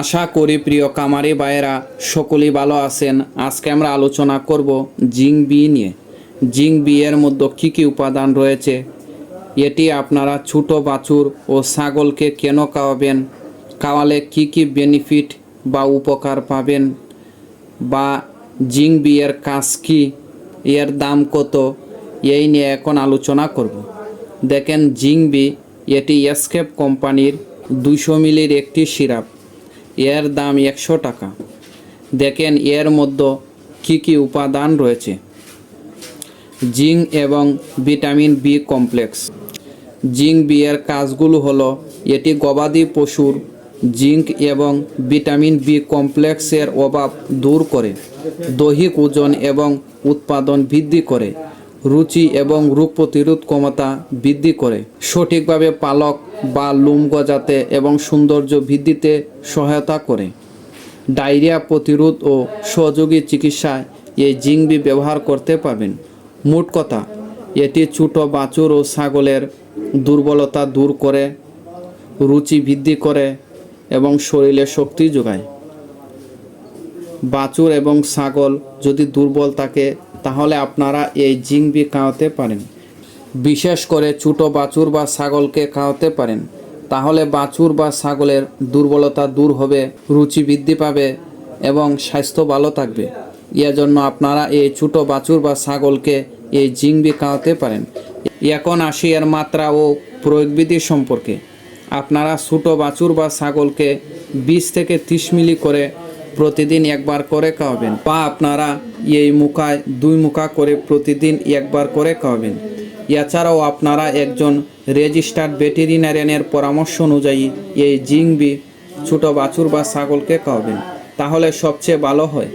আশা করি প্রিয় কামারি ভাইয়েরা, সকলেই ভালো আছেন। আজকে আমরা আলোচনা করব জিং বি নিয়ে। জিং বি এর মধ্যে কী কী উপাদান রয়েছে? এটি আপনারা ছোট বাছুর ও ছাগলকে কেন খাওয়াবেন? খাওয়ালে কী কী বেনিফিট বা উপকার পাবেন? বা জিং বি এর কাজ কী? এর দাম কত? এই নিয়ে এখন আলোচনা করব। দেখেন জিং বি এটি এসকেপ কোম্পানির দুশো মিলির একটি সিরাপ। এর দাম একশো টাকা। দেখেন এর মধ্যে কী কী উপাদান রয়েছে। জিঙ্ক এবং vitamin B complex. Zinc B এর কাজগুলো হলো, এটি গবাদি পশুর জিঙ্ক এবং ভিটামিন বি কমপ্লেক্সের অভাব দূর করে, দৈহিক ওজন এবং উৎপাদন বৃদ্ধি করে। রুচি এবং রোগ প্রতিরোধ ক্ষমতা বৃদ্ধি করে। সঠিকভাবে পালক বা লুম গজাতে এবং সৌন্দর্য বৃদ্ধিতে সহায়তা করে। ডায়রিয়া প্রতিরোধ ও সহযোগী চিকিৎসায় এই জিংবি ব্যবহার করতে পারবেন। মোট কথা, এটি ছোট বাছুর ও ছাগলের দুর্বলতা দূর করে, রুচি বৃদ্ধি করে এবং শরীরে শক্তি যোগায়। বাছুর এবং ছাগল যদি দুর্বল থাকে তাহলে আপনারা এই জিংবি খাওয়াতে পারেন। বিশেষ করে ছোট বাছুর বা ছাগলকে খাওয়াতে পারেন। তাহলে বাছুর বা ছাগলের দুর্বলতা দূর হবে, রুচি বৃদ্ধি পাবে এবং স্বাস্থ্য ভালো থাকবে। জন্য আপনারা এই ছোট বাছুর বা ছাগলকে এই জিংবি খাওয়াতে পারেন। এখন আসি এর মাত্রা ও প্রয়োগবিধি সম্পর্কে। আপনারা ছোটো বাছুর বা ছাগলকে বিশ থেকে ত্রিশ মিলি করে প্রতিদিন একবার করে খাওয়াবেন। বা আপনারা এই মুখায়, দুই মুখা করে প্রতিদিন একবার করে খাওয়াবেন। এছাড়াও আপনারা একজন রেজিস্টার্ড ভেটেরিনারিয়ানের পরামর্শ অনুযায়ী এই জিংবি, ছোটো বাছুর বা ছাগলকে খাওয়াবেন। তাহলে সবচেয়ে ভালো হয়।